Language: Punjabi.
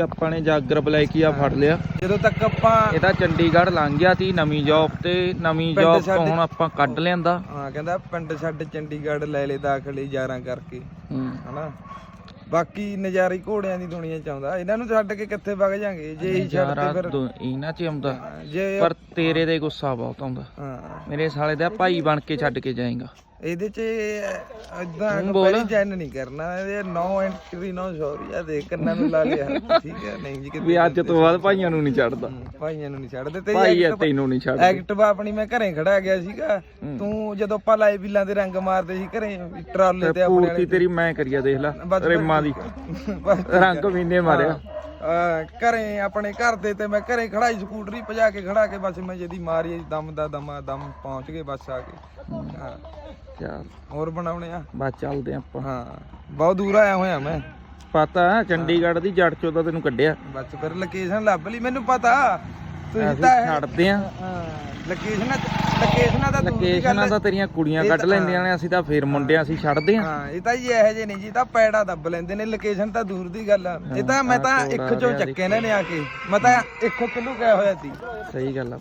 ਆਪਾਂ ਨੇ ਜਾਗਰ ਬਲੈਕੀਆ ਫੜ ਲਿਆ। ਜਦੋਂ ਤੱਕ ਆਪਾਂ ਇਹ ਤਾਂ ਚੰਡੀਗੜ੍ਹ ਲੰਘ ਗਿਆ ਤੀ ਨਵੀਂ ਜੌਬ ਤੇ ਨਵੀਂ ਪਿੰਡ ਜੌਬ ਤੋਂ ਛੱਡ- ਹੁਣ ਆਪਾਂ ਕੱਢ ਲਿਆਂਦਾ। ਹਾਂ ਕਹਿੰਦਾ ਪਿੰਡ ਛੱਡ ਚੰਡੀਗੜ੍ਹ ਲੈ ਲੈ ਦਾਖਲੇ ਯਾਰਾਂ ਕਰਕੇ। ਹੂੰ। ਹਨਾ? ਬਾਕੀ ਨਜ਼ਾਰੇ ਘੋੜਿਆਂ ਦੀ ਦੁਨੀਆ ਚ ਆਉਂਦਾ। ਇਹਨਾਂ ਨੂੰ ਛੱਡ ਕੇ ਕਿੱਥੇ ਵਗ ਜਾਾਂਗੇ? ਜੇ ਇਹੀ ਯਾਰਾ ਛੱਡਦੇ ਫਿਰ ਦੋ- ਇਹਨਾਂ ਚ ਆਉਂਦਾ। ਹਾਂ, ਜੇ ਪਰ ਤੇਰੇ ਦੇ ਗੁੱਸਾ ਬਹੁਤ ਆਉਂਦਾ। ਹਾਂ। ਮੇਰੇ ਸਾਲੇ ਦਾ ਭਾਈ ਬਣ ਕੇ ਛੱਡ ਕੇ ਜਾਏਗਾ। ਇਹਦੇ ਚ ਇਦਾਂ ਤੂੰ ਬੋਲ। ਕੰਪੈਰੀ ਚੈਨ ਨਹੀਂ ਕਰਨਾ ਇਹਦੇ ਨੋ ਐਂਟਰੀ ਨੋ ਸੌਰੀ ਆ ਦੇਖ ਕੰਨਾਂ ਨੂੰ ਲਾ ਲਿਆ ਠੀਕ ਹੈ ਨਹੀਂ ਜੀ ਕਿਤੇ ਵੀ ਅੱਜ ਤੋਂ ਬਾਅਦ ਭਾਈਆਂ ਨੂੰ ਨਹੀਂ ਛੱਡਦਾ ਭਾਈਆਂ ਨੂੰ ਨਹੀਂ ਛੱਡਦੇ ਤੇ ਭਾਈ ਤੈਨੂੰ ਨਹੀਂ ਛੱਡਦਾ ਐਕਟਿਵਾ ਆਪਣੀ ਮੈਂ ਘਰੇ ਖੜਾ ਗਿਆ ਸੀਗਾ ਤੂੰ ਜਦੋਂ ਆਪਾਂ ਲਾਏ ਬਿੱਲਾਂ ਦੇ ਰੰਗ ਮਾਰਦੇ ਸੀ ਘਰੇ ਟਰਾਲੇ ਤੇ ਆਪਣੇ ਪੂਰਤੀ ਤੇਰੀ ਮੈਂ ਕਰੀਆ ਦੇਖ ਲੈ ਰੇਮਾਂ ਦੀ। ਰੰਗ ਮਹੀਨੇ ਮਾਰਿਆ। ਘਰੇ ਆਪਣੇ ਘਰ ਦੇ ਤੇ ਮੈਂ ਘਰੇ ਖੜਾਈ ਸਕੂਟਰੀ ਭਜਾ ਕੇ ਖੜਾ ਕੇ ਬਸ ਮੈਂ ਜਦੀ ਮਾਰੀ ਦਮ ਦਾ ਦਮਾ ਦਮ ਪਹੁੰਚ ਗਏ ਬਸ ਆ ਕੇ। ਹਾਂ। ਚੱਲ। ਹੋਰ ਬਣਾਉਣੇ ਆ? ਬਸ ਚੱਲਦੇ ਆਪਾਂ। ਹਾਂ। ਬਹੁਤ ਦੂਰ ਆਇਆ ਹੋਇਆ ਮੈਂ। ਪਤਾ ਚੰਡੀਗੜ੍ਹ ਦੀ ਜੜ ਚੋਂ ਤਾਂ ਤੈਨੂੰ ਕੱਢਿਆ। ਬਸ ਫਿਰ ਲੋਕੇਸ਼ਨ ਲੱਭ ਲਈ ਮੈਨੂੰ ਪਤਾ। ਤੁਸੀਂ ਅਸੀਂ ਤਾਂ ਛੱਡਦੇ ਆ ਲੋਕੇਸ਼ਨ ਲੋਕੇਸ਼ਨਾਂ ਦਾ ਦੂਰ ਦੀ ਗੱਲ ਲੋਕੇਸ਼ਨਾਂ ਹੈ। ਤਾਂ ਤੇਰੀਆਂ ਕੁੜੀਆਂ ਕੱਢ ਲੈਂਦੀਆਂ ਨੇ ਅਸੀਂ ਤਾਂ ਫੇਰ ਮੁੰਡਿਆਂ ਅਸੀਂ ਛੱਡਦੇ ਆ ਹਾਂ ਇਹ ਤਾਂ ਜੀ ਇਹੋ ਜਿਹੇ ਨਹੀਂ ਜੀ ਇਹ ਤਾਂ ਪੈੜਾ ਦੱਬ ਲੈਂਦੇ ਨੇ ਲੋਕੇਸ਼ਨ ਤਾਂ ਦੂਰ ਦੀ ਗੱਲ ਆ। ਇਹ ਤਾਂ ਮੈਂ ਤਾਂ ਇੱਕ ਚੋਂ ਚੱਕੇ ਨੇ ਆ ਕੇ ਮੈਂ ਤਾਂ ਇੱਕ ਕਿਲੋ ਗਿਆ ਹੋਇਆ ਸੀ। ਸਹੀ ਗੱਲ ਆ।